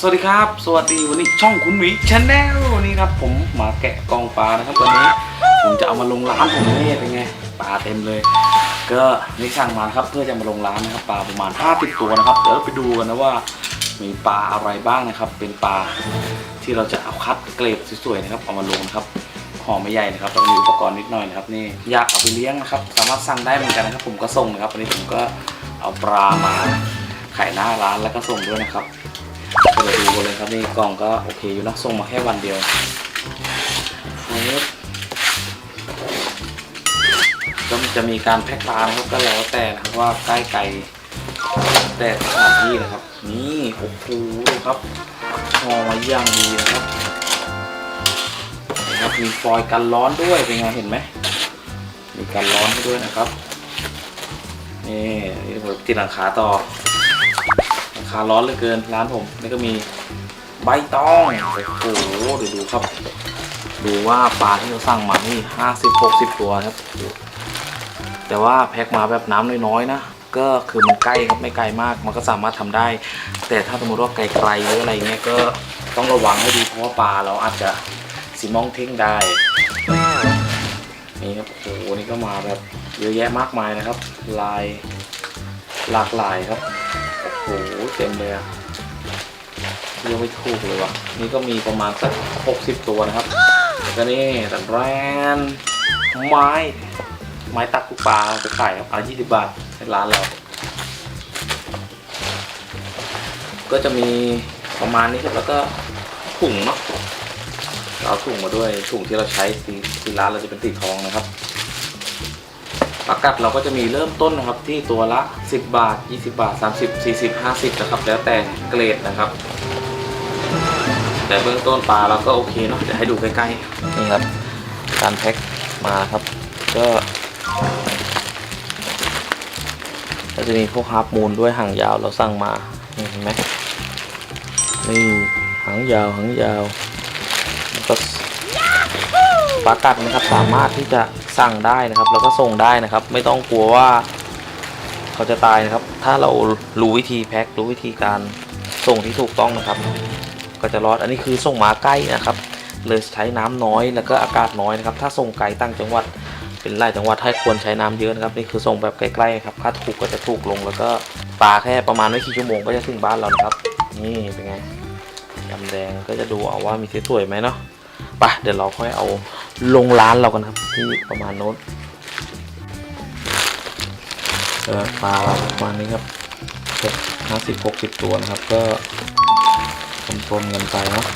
สวัสดีครับ สวัสดีวันนี้ช่องคุณหวีชาแนลนี่ครับ ผมมาแกะกองปลานะครับวันนี้ ผมจะเอามาลงร้านผมนี่เป็นไงปลาเต็มเลย ก็นี่สั่งมาครับเพื่อจะมาลงร้านนะครับปลาประมาณ50ตัวนะครับเดี๋ยวไปดูกันนะว่ามีปลาอะไรบ้างนะครับ เป็นปลาที่เราจะเอาคัดเกรดสวยๆนะครับเอามาลงครับห่อไม่ใหญ่นะครับเรามีอุปกรณ์นิดหน่อยนะครับนี่อยากเอาไปเลี้ยงนะครับ สามารถสั่งได้เหมือนกันนะครับ ผมก็ส่งนะครับวันนี้ผมก็เอาปลามาขายหน้าร้านแล้วก็ส่งด้วยนะครับ ก็เดี๋ยวดูกันเลยครับนี่กล่องก็โอเคอยู่นะส่งมาแค่วันเดียวเฟิร์สก็จะมีการแพ็คปลานครับก็แล้วแต่นะครับว่าใกล้ไกลแต่สถานที่นะครับ นี่โอ้โหดูครับห่อมาอย่างดีนะครับนะครับมีฟอยล์กันร้อนด้วยเป็นไงเห็นไหมมีกันร้อนให้ด้วยนะครับนี่นี่ผมติดหลังคาต่อ ราร้อนเหลือเกินร้านผมนี่ก็มีใบตองโอ้โหดูดูครับ ดูว่าปลาที่เราสั่งมานี่ห้าสิบหกสิบตัวครับ แต่ว่าแพ็คมาแบบน้ำน้อยๆนะก็คือมันใกล้ครับไม่ไกลมากมันก็สามารถทำได้ แต่ถ้าสมมติว่าไกลๆหรืออะไรเงี้ยก็ต้องระวังให้ดีเพราะว่าปลาเราอาจจะสีมองเท่งได้นี่ครับโอ้โหนี่ก็มาแบบเยอะแยะมากมายนะครับ ลายหลากหลายครับ โอ้โหเต็มเลยอะเรียกไม่ถูกเลยว่ะ นี่ก็มีประมาณสักหกสิบตัวนะครับแล้วก็นี่ตันแรนไม้ ไม้ตักปลาไปขายครับอายี่สิบบาทให้ร้านเรา ก็จะมีประมาณนี้ครับแล้วก็ถุงเนาะเราถุงมาด้วยถุงที่เราใช้ที่ร้านเราจะเป็นสีทองนะครับ ปลากัดเราก็จะมีเริ่มต้นนะครับที่ตัวละ 10 บาท 20 บาท 30 40 50นะครับแล้วแต่เกรดนะครับ แต่เบื้องต้นปลาเราก็โอเคเนาะเดี๋ยวให้ดูใกล้ๆนี่ครับการแพ็คมาครับ ก็ก็จะมีพวกฮาร์ปมูลด้วยหางยาวเราสั่งมานี่เห็นไหมนี่หางยาวหางยาวแล้วก็ ปลากัดนะครับสามารถที่จะสั่งได้นะครับ แล้วก็ส่งได้นะครับ ไม่ต้องกลัวว่าเขาจะตายนะครับ ถ้าเรารู้วิธีแพ็ครู้วิธีการส่งที่ถูกต้องนะครับ ก็จะรอดอันนี้คือส่งมาใกล้นะครับ เลยใช้น้ำน้อยแล้วก็อากาศน้อยนะครับ ถ้าส่งไกลต่างจังหวัดเป็นหลายจังหวัดให้ควรใช้น้ำเยอะนะครับนี่คือส่งแบบใกล้ๆครับค่าถูกก็จะถูกลงแล้วก็ปลาแค่ประมาณไม่กี่ชั่วโมงก็จะถึงบ้านเรานะครับ นี่เป็นไงยำแดงก็จะดูเอาว่ามีสวยๆไหมเนาะ ไปเดี๋ยวเราค่อยเอาลงร้านเรากันครับ ที่ประมาณโน้นเออปลาเราประมาณนี้ครับห้าสิบหกสิบตัวนะครับ ก็ทนๆกันไปเนาะ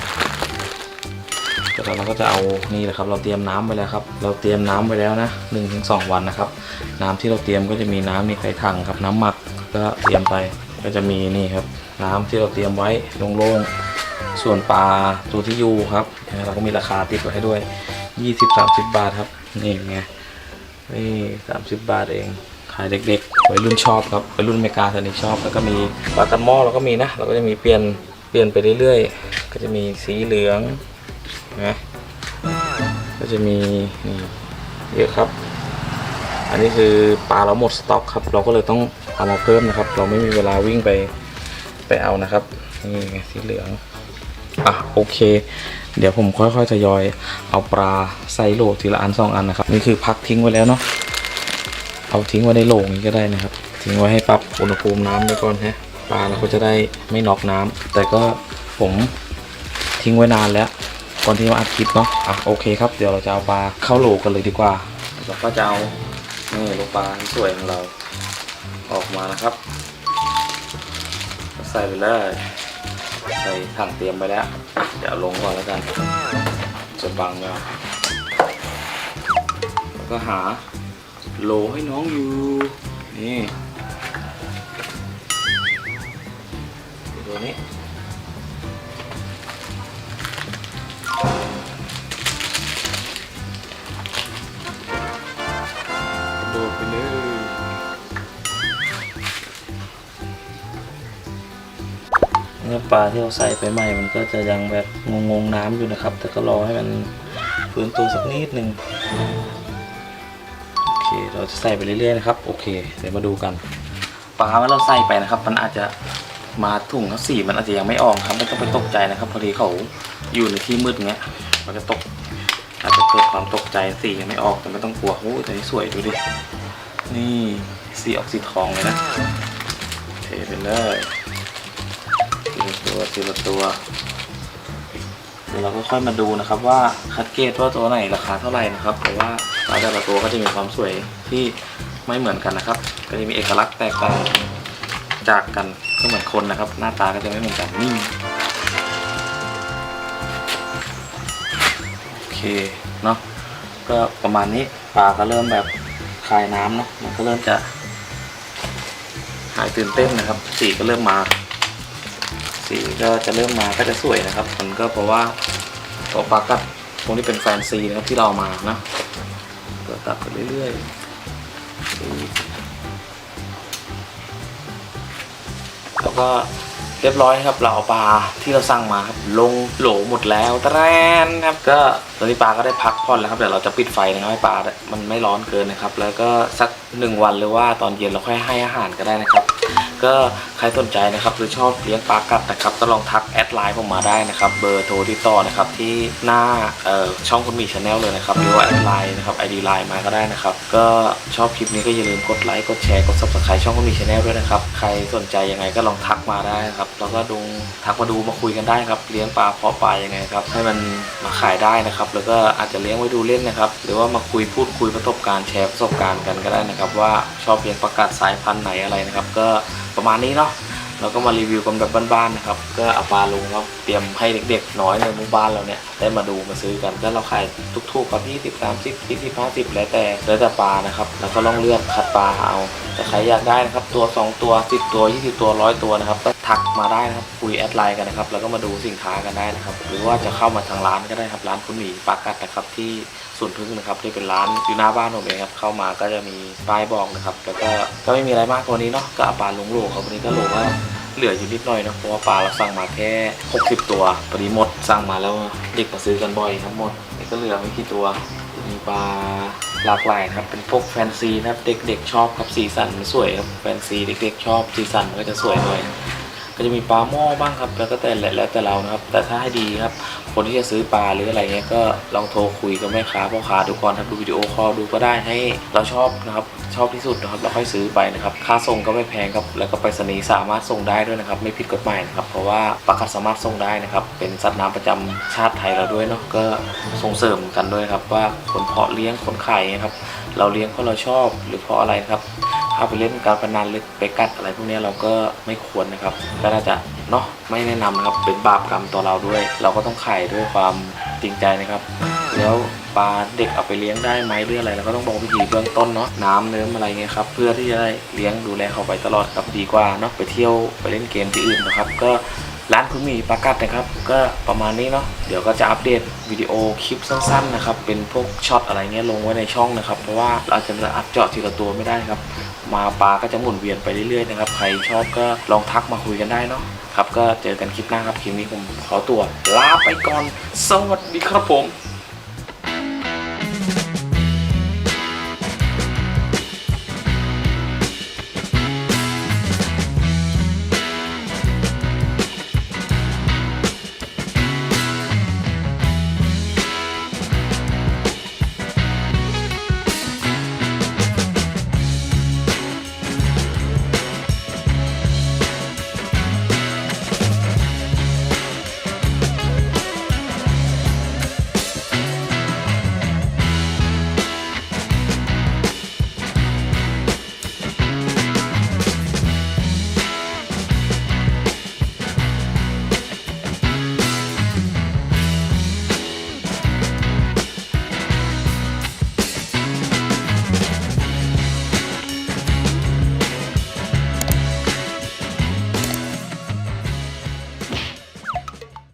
เดี๋ยวเราก็จะเอานี่แหละครับ เราเตรียมน้ำไว้แล้วครับ เราเตรียมน้ำไว้แล้วนะหนึ่งถึงสองวันนะครับ น้ำที่เราเตรียมก็จะมีน้ำนี่ใส่ถังครับน้ำหมักก็เตรียมไป ก็จะมีนี่ครับ น้ำที่เราเตรียมไว้โล่งๆ ส่วนปลาตัวที่อยู่ครับ เราก็มีราคาติดไว้ให้ด้วยยี่สิบสามสิบบาทครับ นี่ไง นี่สามสิบบาทเอง ขายเด็กๆวัยรุ่นชอบครับวัยรุ่นอเมริกาตอนนี้ชอบ แล้วก็มีปลากันหม้อเราก็มีนะ เราก็จะมีเปลี่ยน เปลี่ยนไปเรื่อยๆ ก็จะมีสีเหลืองนะก็จะมีนี่เยอะครับอันนี้คือปลาเราหมดสต็อกครับ เราก็เลยต้องเอามาเพิ่มนะครับ เราไม่มีเวลาวิ่งไปไปเอานะครับนี่ไงสีเหลือง อะโอเค เดี๋ยวผมค่อยๆทยอย เอาปลาใส่โหลทีละอันสองอันนะครับนี่คือพักทิ้งไว้แล้วเนาะเอาทิ้งไว้ในโหลนี้ก็ได้นะครับ ทิ้งไว้ให้ปรับอุณหภูมิน้ำไว้ก่อนฮะปลาเราก็จะได้ไม่นอกน้ำแต่ก็ผมทิ้งไว้นานแล้วก่อนที่มาอัดคลิปเนาะอะโอเคครับเดี๋ยวเราจะเอาปลาเข้าโหลกันเลยดีกว่าเราก็จะเอานี่ลูกปลาสวยของเราออกมานะครับ ใส่ไปเลย ใส่ถังเตรียมไปแล้วอะเดี๋ยวลงก่อนแล้วกัน จะบังแล้วแล้วก็หาโลให้น้องอยู่ นี่ตัวนี้ เนื้อปลาที่เราใส่ไปใหม่ มันก็จะยังแบบงงๆน้ำอยู่นะครับ แต่ก็รอให้มันฟื้นตัวสักนิดหนึ่งโอเคเราจะใส่ไปเรื่อยๆนะครับ โอเคเดี๋ยวมาดูกันปลาเมื่อเราใส่ไปนะครับ มันอาจจะมาถุงเขาสีมันอาจจะยังไม่ออกครับไม่ต้องไปตกใจนะครับ พอดีเขาอยู่ในที่มืดเงี้ย มันจะตก อาจจะเกิดความตกใจสียังไม่ออกแต่ไม่ต้องกลัวโอ้ยแต่นี่สวยดูดินี่สีออกสีทองเลยนะเทไปเลย ละตัวทีละตัวเดี๋ยวเราก็ค่อยมาดูนะครับ ว่าคัดเกรดว่าตัวไหนราคาเท่าไหร่นะครับเพราะว่าปลาแต่ละตัวก็จะมีความสวยที่ไม่เหมือนกันนะครับ ก็จะมีเอกลักษณ์แตกต่างจากกันก็เหมือนคนนะครับ หน้าตาก็จะไม่เหมือนกันนิ่โอเคเนาะก็ประมาณนี้ปลาก็เริ่มแบบคลายน้ำเนาะมันก็เริ่มจะหายตื่นเต้นนะครับ สีก็เริ่มมา สีก็จะเริ่มมาก็จะสวยนะครับ มันก็เพราะว่าตัวปลากัดพวกนี้เป็นแฟนซีนะครับที่เรามานะก็ตัดไปเรื่อยๆแล้วก็เรียบร้อยครับเราเอาปลาที่เราสั่งมาครับลงโหลหมดแล้วตะแรนครับก็ตอนนี้ปลาก็ได้พักผ่อนแล้วครับเดี๋ยวเราจะปิดไฟนะครับให้ปลามันไม่ร้อนเกินนะครับ แล้วก็สักหนึ่งวันหรือว่าตอนเย็นเราค่อยให้อาหารก็ได้นะครับ ก็ใครสนใจนะครับหรือชอบเลี้ยงปลากัดนะครับก็ลองทักแอดไลน์ผมมาได้นะครับเบอร์โทรที่ต่อนะครับที่หน้าช่องคุณมีชาแนลเลยนะครับหรือว่าแอดไลน์นะครับไอดีไลน์มาก็ได้นะครับก็ชอบคลิปนี้ก็อย่าลืมกดไลค์กดแชร์กด subscribe ช่องคุณมีชาแนลด้วยนะครับใครสนใจยังไงก็ลองทักมาได้ครับแล้วก็ดูทักมาดูมาคุยกันได้ครับเลี้ยงปลาเพาะปลายังไงครับให้มันมาขายได้นะครับแล้วก็อาจจะเลี้ยงไว้ดูเล่นนะครับหรือว่ามาคุยพูดคุยประสบการณ์แชร์ประสบการณ์กันก็ได้นะครับว่าชอบเลี้ยงปลากัดสายพันธุ์ไหนอะไรนะครับ ก็ประมาณนี้เนาะเราก็มารีวิวกันแบบบ้านๆนะครับก็เอาปลาลงครับเตรียมให้เด็กๆน้อยในหมู่บ้านเราเนี่ยได้มาดูมาซื้อกันก็เราขายทุกๆครับ20 30 20 50แล้วแต่แล้วแต่ปลานะครับแล้วก็ลองเลือกคัดปลาเอา แต่ใครอยากได้นะครับตัว 2 ตัว 10 ตัว 20 ตัว100ตัวนะครับก็ทักมาได้นะครับคุยแอดไลน์กันนะครับแล้วก็มาดูสินค้ากันได้นะครับ หรือว่าจะเข้ามาทางร้านก็ได้ครับร้านคุณหมีปลากัดนะครับที่สวนพึ่งนะครับที่เป็นร้านอยู่หน้าบ้านผมเองครับเข้ามาก็จะมีป้ายบอกนะครับแล้วก็ก็ไม่มีอะไรมากกว่านี้เนาะก็ปลาลุงโลครับวันนี้ก็โลว่าเหลืออยู่นิดหน่อยนะเพราะว่าปลาเราสั่งมาแค่ 60 ตัวพอดีหมดสั่งมาแล้วเด็กมาซื้อกันบ่อยทั้งหมดนี่ก็เหลือไม่กี่ตัวมีปลา หลากหลายนะครับ เป็นพวกแฟนซีนะครับ เด็กๆชอบครับสีสันมันสวยครับ แฟนซีเด็กๆชอบสีสันมันก็จะสวยหน่อย ก็จะมีปลาหม้อบ้างครับ แล้วก็แต่และแล้วแต่เรานะครับ แต่ถ้าให้ดีครับ คนที่จะซื้อปลาหรืออะไรเงี้ยก็ลองโทรคุยกับแม่ค้าพ่อค้าดูก่อนครับดูวิดีโอคอลดูก็ได้ให้เราชอบนะครับชอบที่สุดนะครับเราค่อยซื้อไปนะครับ ค่าส่งก็ไม่แพงครับ แล้วก็ไปรษณีสามารถส่งได้ด้วยนะครับ ไม่ผิดกฎหมายนะครับ เพราะว่าปลากัดสามารถส่งได้นะครับ เป็นสัตว์น้ำประจำชาติไทยเราด้วยเนาะก็ส่งเสริมกันด้วยครับว่าคนเพาะเลี้ยงคนขายครับ เราเลี้ยงเพราะเราชอบหรือเพราะอะไรครับ ถ้าไปเล่นการพนันหรือไปกัดอะไรพวกนี้เราก็ไม่ควรนะครับก็น่าจะเนาะไม่แนะนำนะครับเป็นบาปกรรมต่อเราด้วย เราก็ต้องไข่ด้วยความจริงใจนะครับ แล้วปลาเด็กเอาไปเลี้ยงได้ไหมหรืออะไรเราก็ต้องบอกวิธีเบื้องต้นเนาะน้ำเนื้ออะไรเงี้ยครับเพื่อที่จะได้เลี้ยงดูแลเขาไปตลอดครับดีกว่าเนาะไปเที่ยวไปเล่นเกมที่อื่นนะครับ ก็ ร้านคุณมีปลากัดนะครับ ก็ประมาณนี้เนาะเดี๋ยวก็จะอัปเดตวิดีโอคลิปสั้นๆนะครับเป็นพวกช็อตอะไรเงี้ยลงไว้ในช่องนะครับ เพราะว่าเราจะอัดเจาะทีละตัวไม่ได้ครับ มาปลาก็จะหมุนเวียนไปเรื่อยๆนะครับใครชอบก็ลองทักมาคุยกันได้เนาะครับก็เจอกันคลิปหน้าครับคลิปนี้ผมขอตัวลาไปก่อน สวัสดีครับผม